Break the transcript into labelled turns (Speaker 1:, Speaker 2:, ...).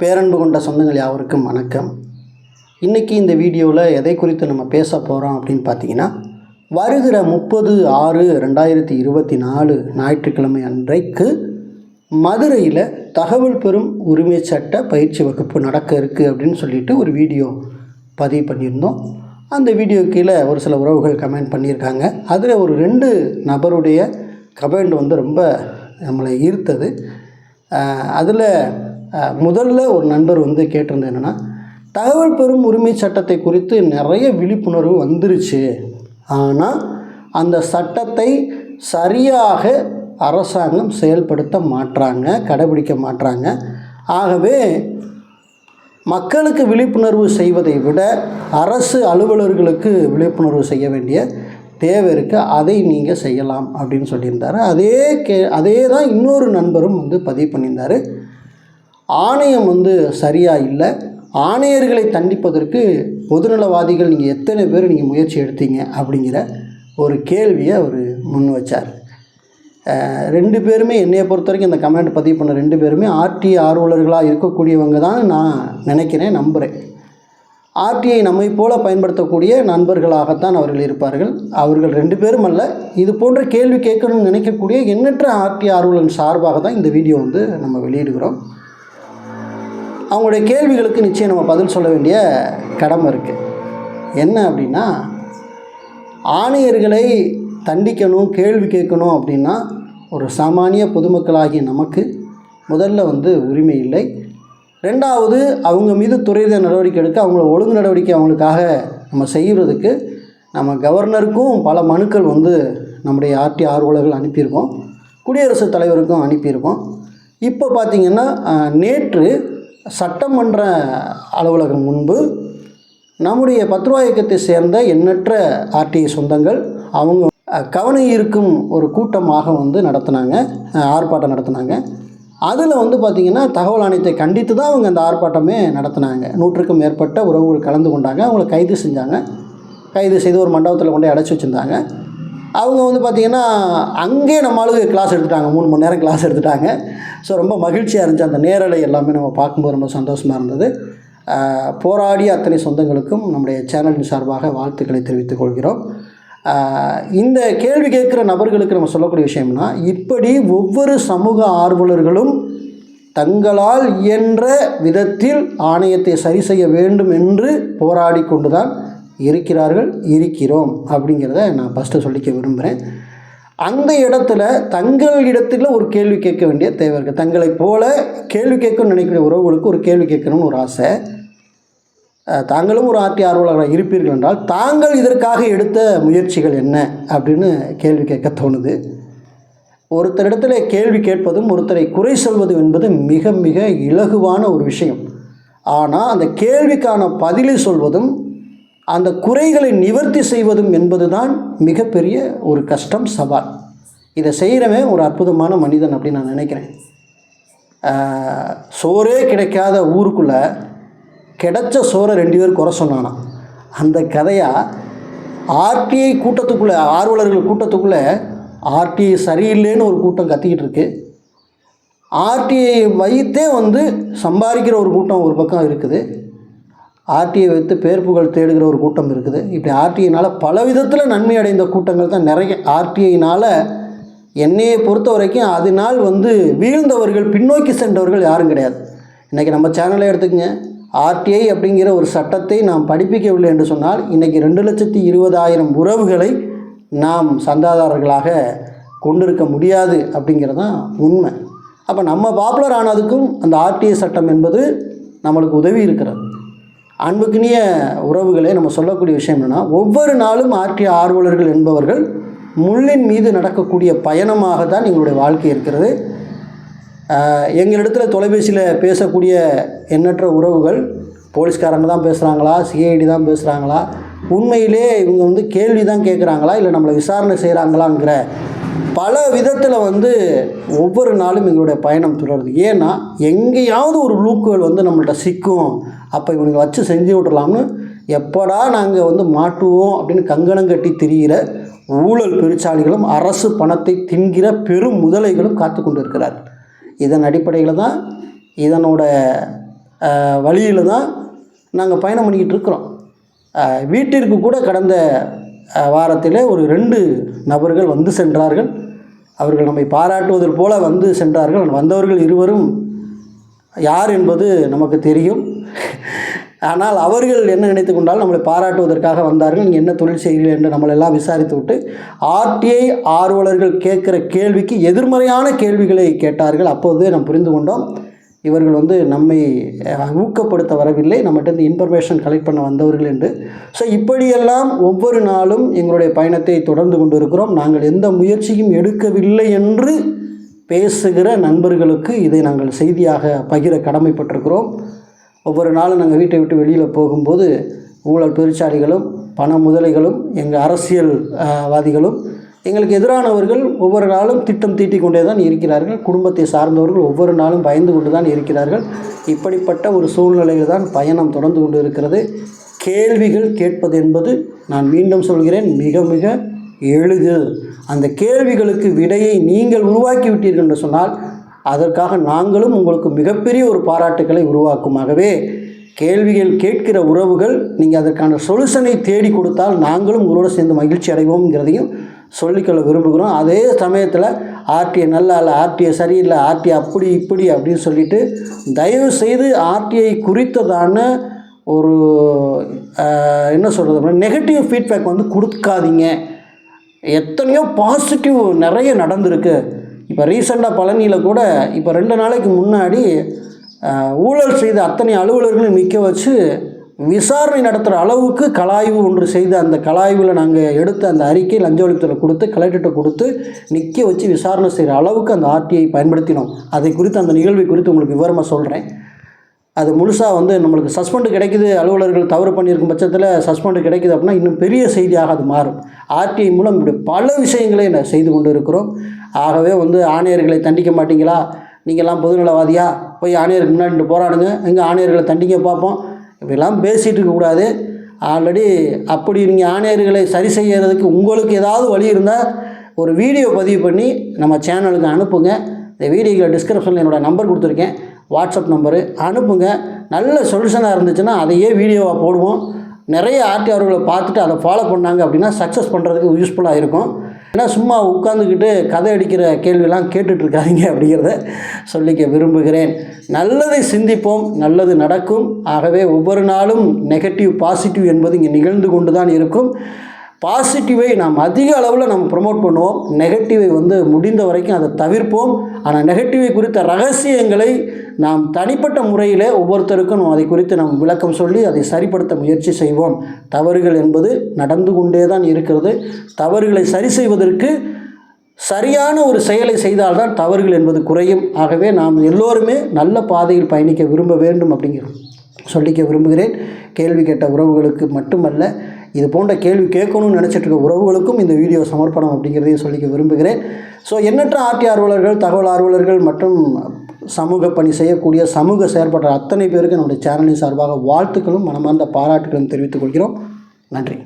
Speaker 1: பேரன்பு கொண்ட சொந்தங்கள் யாவருக்கும் வணக்கம். இன்றைக்கி இந்த வீடியோவில் எதை குறித்து நம்ம பேச போகிறோம் அப்படின்னு பார்த்தீங்கன்னா வருகிற முப்பது ஆறு ரெண்டாயிரத்தி இருபத்தி நாலு ஞாயிற்றுக்கிழமை அன்றைக்கு மதுரையில் தகவல் பெறும் உரிமை சட்ட பயிற்சி வகுப்பு நடக்க இருக்குது அப்படின்னு சொல்லிட்டு ஒரு வீடியோ பதிவு பண்ணியிருந்தோம். அந்த வீடியோ கீழே ஒரு சில உறவுகள் கமெண்ட் பண்ணியிருக்காங்க. அதில் ஒரு ரெண்டு நபருடைய கமெண்ட் வந்து ரொம்ப நம்மளை ஈர்த்தது. அதில் முதல்ல ஒரு நண்பர் வந்து கேட்டிருந்தேன் என்னென்னா தகவல் பெறும் உரிமை சட்டத்தை குறித்து நிறைய விழிப்புணர்வு வந்துருச்சு. ஆனால் அந்த சட்டத்தை சரியாக அரசாங்கம் செயல்படுத்த மாட்டுறாங்க கடைபிடிக்க மாட்டுறாங்க ஆகவே மக்களுக்கு விழிப்புணர்வு செய்வதை விட அரசு அலுவலர்களுக்கு விழிப்புணர்வு செய்ய வேண்டிய தேவை இருக்குது அதை நீங்கள் செய்யலாம். அப்படின்னு சொல்லியிருந்தாரு. அதே கே அதே தான் இன்னொரு நண்பரும் வந்து பதிவு பண்ணியிருந்தார். ஆணையம் வந்து சரியாக இல்லை. ஆணையர்களை தண்டிப்பதற்கு பொதுநலவாதிகள் நீங்கள் எத்தனை பேர் நீங்கள் முயற்சி எடுத்தீங்க அப்படிங்கிற ஒரு கேள்வியை அவர் முன் வச்சார். ரெண்டு பேருமே என்னையை பொறுத்த வரைக்கும் இந்த கமெண்ட் பதிவு பண்ண ரெண்டு பேருமே ஆர்டி ஆர்வலர்களாக இருக்கக்கூடியவங்க தான் நான் நினைக்கிறேன் நம்புகிறேன் ஆர்டிஐ நம்மை போல பயன்படுத்தக்கூடிய நண்பர்களாகத்தான் அவர்கள் இருப்பார்கள். அவர்கள் ரெண்டு பேரும் அல்ல இது போன்ற கேள்வி கேட்கணும்னு நினைக்கக்கூடிய எண்ணற்ற ஆர்டி ஆர்வலன் சார்பாக தான் இந்த வீடியோ வந்து நம்ம வெளியிடுகிறோம். அவங்களுடைய கேள்விகளுக்கு நிச்சயம் நம்ம பதில் சொல்ல வேண்டிய கடமை இருக்குது என்ன அப்படின்னா ஆணையர்களை தண்டிக்கணும் கேள்வி கேட்கணும் அப்படின்னா ஒரு சாமானிய பொதுமக்களாகிய நமக்கு முதல்ல வந்து உரிமை இல்லை. ரெண்டாவது அவங்க மீது துறைத நடவடிக்கை எடுக்க அவங்கள ஒழுங்கு நடவடிக்கை அவங்களுக்காக நம்ம செய்கிறதுக்கு நம்ம கவர்னருக்கும் பல மனுக்கள் வந்து நம்முடைய ஆர்டி ஆர்வலர்கள் அனுப்பியிருக்கோம். குடியரசுத் தலைவருக்கும் அனுப்பியிருக்கோம். இப்போ பார்த்திங்கன்னா நேற்று சட்டமன்ற அலுவலகம் முன்பு நம்முடைய பத்ருவா இயக்கத்தை சேர்ந்த எண்ணற்ற ஆர்டிஐ சொந்தங்கள் அவங்க அஹ், கவன ஒரு கூட்டமாக வந்து நடத்தினாங்க ஆர்ப்பாட்டம் நடத்தினாங்க. அதில் வந்து பார்த்திங்கன்னா தகவல் ஆணையத்தை கண்டித்து தான் அவங்க அந்த ஆர்ப்பாட்டமே நடத்தினாங்க. நூற்றுக்கும் மேற்பட்ட உறவுகள் கலந்து கொண்டாங்க. அவங்கள கைது செஞ்சாங்க. கைது செய்து ஒரு மண்டபத்தில் கொண்டு அடைச்சி வச்சுருந்தாங்க. அவங்க வந்து பார்த்திங்கன்னா அங்கே நம்மளுக்கு கிளாஸ் எடுத்துட்டாங்க. மூணு மணி நேரம் கிளாஸ் எடுத்துட்டாங்க. ஸோ ரொம்ப மகிழ்ச்சியாக இருந்துச்சு. அந்த நேரலை எல்லாமே நம்ம பார்க்கும்போது ரொம்ப சந்தோஷமாக இருந்தது. போராடி போராடிய அத்தனை சொந்தங்களுக்கும் நம்முடைய சேனலின் சார்பாக வாழ்த்துக்களை தெரிவித்துக் கொள்கிறோம். இந்த கேள்வி கேட்குற நபர்களுக்கு நம்ம சொல்லக்கூடிய விஷயம்னா இப்படி ஒவ்வொரு சமூக ஆர்வலர்களும் தங்களால் இயன்ற விதத்தில் ஆணையத்தை சரி செய்ய வேண்டும் என்று போராடி கொண்டு தான் இருக்கிறார்கள் இருக்கிறோம் அப்படிங்கிறத நான் ஃபஸ்ட்டு சொல்லிக்க விரும்புகிறேன் அந்த இடத்துல தங்கள் இடத்துல ஒரு கேள்வி கேட்க வேண்டிய தேவை இருக்குது தங்களை போல கேள்வி கேட்கணும்னு நினைக்கிற உறவுகளுக்கு ஒரு கேள்வி கேட்கணும்னு ஒரு ஆசை. தாங்களும் ஒரு ஆர்டி ஆர்வலராக இருப்பீர்கள் என்றால் தாங்கள் இதற்காக எடுத்த முயற்சிகள் என்ன அப்படின்னு கேள்வி கேட்க தோணுது. ஒருத்தரிடத்துல கேள்வி கேட்பதும் ஒருத்தரை குறை சொல்வதும் என்பது மிக மிக இலகுவான ஒரு விஷயம். ஆனால் அந்த கேள்விக்கான பதிலை சொல்வதும் அந்த குறைகளை நிவர்த்தி செய்வதும் என்பதுதான் மிகப்பெரிய ஒரு கஷ்டம் சவால். இதை செய்கிறவன் ஒரு அற்புதமான மனிதன் அப்படின்னு நான் நினைக்கிறேன். சோறே கிடைக்காத ஊருக்குள்ளே கிடைச்ச சோறை ரெண்டு பேர் குறை சொன்னானா? அந்த கதையாக ஆர்டிஐ கூட்டத்துக்குள்ளே ஆர்வலர்கள் கூட்டத்துக்குள்ளே ஆர்டிஐ சரியில்லைன்னு ஒரு கூட்டம் கத்திக்கிட்டு இருக்கு. ஆர்டிஐ வைத்தே வந்து சம்பாதிக்கிற ஒரு கூட்டம் ஒரு பக்கம் இருக்குது. ஆர்டிஐ வைத்து பேர் புகழ் தேடுகிற ஒரு கூட்டம் இருக்குது. இப்படி ஆர்டிஐனால் பல விதத்தில் நன்மை அடைந்த கூட்டங்கள் தான் நிறைய. ஆர்டிஐனால் என்னையை பொறுத்த வரைக்கும் அதனால் வந்து வீழ்ந்தவர்கள் பின்னோக்கி சென்றவர்கள் யாரும் கிடையாது. இன்றைக்கி நம்ம சேனலை எடுத்துக்கங்க. ஆர்டிஐ அப்படிங்கிற ஒரு சட்டத்தை நாம் படிப்பிக்கவில்லை என்று சொன்னால் இன்றைக்கி ரெண்டு லட்சத்தி இருபதாயிரம் உறவுகளை நாம் சந்தாதாரர்களாக கொண்டிருக்க முடியாது அப்படிங்கிறது தான் உண்மை. அப்போ நம்ம பாப்புலர் ஆனதுக்கும் அந்த ஆர்டிஐ சட்டம் என்பது நம்மளுக்கு உதவி இருக்கிறது. அன்புக்கினிய உறவுகளே நம்ம சொல்லக்கூடிய விஷயம் என்னென்னா ஒவ்வொரு நாளும் ஆற்றிய ஆர்வலர்கள் என்பவர்கள் முள்ளின் மீது நடக்கக்கூடிய பயணமாக தான் எங்களுடைய வாழ்க்கை இருக்கிறது. எங்களிடத்தில் தொலைபேசியில் பேசக்கூடிய எண்ணற்ற உறவுகள் போலீஸ்காரங்க தான் பேசுகிறாங்களா சிஐடி தான் பேசுகிறாங்களா உண்மையிலே இவங்க வந்து கேள்வி தான் கேட்குறாங்களா இல்லை நம்மளை விசாரணை செய்கிறாங்களாங்கிற பல விதத்தில் வந்து ஒவ்வொரு நாளும் எங்களுடைய பயணம் தொடருது. ஏன்னா எங்கேயாவது ஒரு லூக்குகள் வந்து நம்மள்ட்ட சிக்கும் அப்போ இவனுக்கு வச்சு செஞ்சு விட்றலாம்னு எப்படா நாங்கள் வந்து மாட்டுவோம் அப்படின்னு கங்கணம் கட்டி திரிகிற ஊழல் பெருச்சாளிகளும் அரசு பணத்தை தின்கிற பெரும் முதலைகளும் காத்து கொண்டு இருக்கிறார்கள் இதன் அடிப்படையில் தான் இதனோட வழியில் தான் நாங்கள் பயணம் பண்ணிக்கிட்டு இருக்கிறோம். வீட்டிற்கு கூட கடந்த வாரத்தில் வாரத்திலே ஒரு ரெண்டு நபர்கள் வந்து சென்றார்கள். அவர்கள் நம்மை பாராட்டுவதற்கு போல வந்து சென்றார்கள். வந்தவர்கள் இருவரும் யார் என்பது நமக்கு தெரியும். ஆனால் அவர்கள் என்ன நினைத்து கொண்டால் நம்மளை பாராட்டுவதற்காக வந்தார்கள் நீங்கள் என்ன தொழில் செய்கிறீர்கள் என்று நம்மளெல்லாம் விசாரித்து விட்டு ஆர்டிஐ ஆர்வலர்கள் கேட்குற கேள்விக்கு எதிர்மறையான கேள்விகளை கேட்டார்கள். அப்போது நாம் புரிந்து கொண்டோம் இவர்கள் வந்து நம்மை ஊக்கப்படுத்த வரவில்லை. நம்மகிட்ட இருந்து இன்ஃபர்மேஷன் கலெக்ட் பண்ண வந்தவர்கள் என்று. ஸோ இப்படியெல்லாம் ஒவ்வொரு நாளும் எங்களுடைய பயணத்தை தொடர்ந்து கொண்டிருக்கிறோம். நாங்கள் எந்த முயற்சியும் எடுக்கவில்லை என்று பேசுகிற நண்பர்களுக்கு இதை நாங்கள் செய்தியாக பகிர கடமைப்பட்டிருக்கிறோம். ஒவ்வொரு நாளும் நாங்கள் வீட்டை விட்டு வெளியில் போகும்போது ஊழல் பெருச்சாளிகளும் பண முதலைகளும் எங்கள் அரசியல் வாதிகளும் எங்களுக்கு எதிரானவர்கள் ஒவ்வொரு நாளும் திட்டம் தீட்டிக் கொண்டே தான் இருக்கிறார்கள். குடும்பத்தை சார்ந்தவர்கள் ஒவ்வொரு நாளும் பயந்து கொண்டு தான் இருக்கிறார்கள். இப்படிப்பட்ட ஒரு சூழ்நிலையில் தான் பயணம் தொடர்ந்து கொண்டு இருக்கிறது. கேள்விகள் கேட்பது என்பது நான் மீண்டும் சொல்கிறேன் மிக மிக எளிது. அந்த கேள்விகளுக்கு விடையை நீங்கள் உருவாக்கி விட்டீர்கள் என்று சொன்னால் அதற்காக நாங்களும் உங்களுக்கு மிகப்பெரிய ஒரு பாராட்டுக்களை உருவாக்குமாகவே கேள்விகள் கேட்கிற உறவுகள் நீங்கள் அதற்கான சொல்யூஷனை தேடி கொடுத்தால் நாங்களும் உங்களோட சேர்ந்து மகிழ்ச்சி அடைவோம்ங்கிறதையும் சொல்லிக்கொள்ள விரும்புகிறோம். அதே சமயத்தில் ஆர்டிஐ நல்லா இல்லை ஆர்டிஐ சரியில்லை ஆர்டிஐ அப்படி இப்படி அப்படின்னு சொல்லிட்டு தயவு செய்து ஆர்டிஐ குறித்ததான ஒரு என்ன சொல்கிறது நெகட்டிவ் ஃபீட்பேக் வந்து கொடுக்காதீங்க. எத்தனையோ பாசிட்டிவ் நிறைய நடந்திருக்கு. இப்போ ரீசெண்டாக பழனியில் கூட இப்போ ரெண்டு நாளைக்கு முன்னாடி ஊழல் செய்த அத்தனை அலுவலர்களையும் நிற்க வச்சு விசாரணை நடத்துகிற அளவுக்கு கலாய்வு ஒன்று செய்த அந்த கலாய்வில் நாங்கள் எடுத்த அந்த அறிக்கை லஞ்ச ஒழிப்புத்தில் கொடுத்து கலெக்டர்கிட்ட கொடுத்து நிற்க வச்சு விசாரணை செய்கிற அளவுக்கு அந்த ஆர்டிஐ பயன்படுத்தினோம். அதை குறித்து அந்த நிகழ்வை குறித்து உங்களுக்கு விவரமாக சொல்கிறேன் அது முழுசாக வந்து நம்மளுக்கு சஸ்பெண்டு கிடைக்குது அலுவலர்கள் தவறு பண்ணியிருக்கும் பட்சத்தில் சஸ்பெண்டு கிடைக்குது அப்படின்னா இன்னும் பெரிய செய்தியாக அது மாறும். ஆர்டிஐ மூலம் இப்படி பல விஷயங்களை நான் செய்து கொண்டு இருக்கிறோம் ஆகவே வந்து ஆணையர்களை தண்டிக்க மாட்டீங்களா? நீங்கள்லாம் பொதுநலவாதியா? போய் ஆணையருக்கு முன்னாடி போராடுங்க. எங்கே ஆணையர்களை தண்டிக்க பார்ப்போம். இப்படிலாம் பேசிகிட்டு இருக்கக்கூடாது ஆல்ரெடி அப்படி நீங்கள் ஆணையர்களை சரி செய்யறதுக்கு உங்களுக்கு ஏதாவது வழி இருந்தால் ஒரு வீடியோ பதிவு பண்ணி நம்ம சேனலுக்கு அனுப்புங்க. இந்த வீடியோக்கு டிஸ்கிரிப்ஷனில் என்னோடய நம்பர் கொடுத்துருக்கேன். வாட்ஸ்அப் நம்பரு அனுப்புங்க. நல்ல சொல்யூஷனாக இருந்துச்சுன்னா அதையே வீடியோவாக போடுவோம். நிறைய ஆர்டிஆர்களை பார்த்துட்டு அதை ஃபாலோ பண்ணாங்க அப்படின்னா சக்ஸஸ் பண்ணுறதுக்கு யூஸ்ஃபுல்லாக இருக்கும். ஏன்னா சும்மா உட்காந்துக்கிட்டு கதை அடிக்கிற கேள்வியெல்லாம் கேட்டுட்ருக்காதீங்க அப்படிங்கிறத சொல்லிக்க விரும்புகிறேன். நல்லதை சிந்திப்போம் நல்லது நடக்கும். ஆகவே ஒவ்வொரு நாளும் நெகட்டிவ் பாசிட்டிவ் என்பது இங்கே நிகழ்ந்து கொண்டு தான் இருக்கும் பாசிட்டிவை நாம் அதிக அளவில் நம்ம ப்ரமோட் பண்ணுவோம். நெகட்டிவை வந்து முடிந்த வரைக்கும் அதை தவிர்ப்போம். ஆனால் நெகட்டிவை குறித்த ரகசியங்களை நாம் தனிப்பட்ட முறையில் ஒவ்வொருத்தருக்கும் அதை குறித்து நாம் விளக்கம் சொல்லி அதை சரிப்படுத்த முயற்சி செய்வோம். தவறுகள் என்பது நடந்து கொண்டே தான் இருக்கிறது. தவறுகளை சரி செய்வதற்கு சரியான ஒரு செயலை செய்தால்தான் தவறுகள் என்பது குறையும். ஆகவே நாம் எல்லோருமே நல்ல பாதையில் பயணிக்க விரும்ப வேண்டும் அப்படிங்கிறது சொல்லிக்க விரும்புகிறேன். கேள்வி கேட்ட உறவுகளுக்கு மட்டுமல்ல இது போன்ற கேள்வி கேட்கணும்னு நினச்சிட்டு இருக்க உறவுகளுக்கும் இந்த வீடியோ சமர்ப்பணம் அப்படிங்கிறதையும் சொல்லிக்க விரும்புகிறேன். ஸோ எண்ணற்ற ஆர்டி ஆர்வலர்கள் தகவல் ஆர்வலர்கள் மற்றும் சமூக பணி செய்யக்கூடிய சமூக செயற்பட்ட அத்தனை பேருக்கு நம்முடைய சேனலின் சார்பாக வாழ்த்துக்களும் மனமார்ந்த பாராட்டுகளும் தெரிவித்துக் கொள்கிறோம். நன்றி.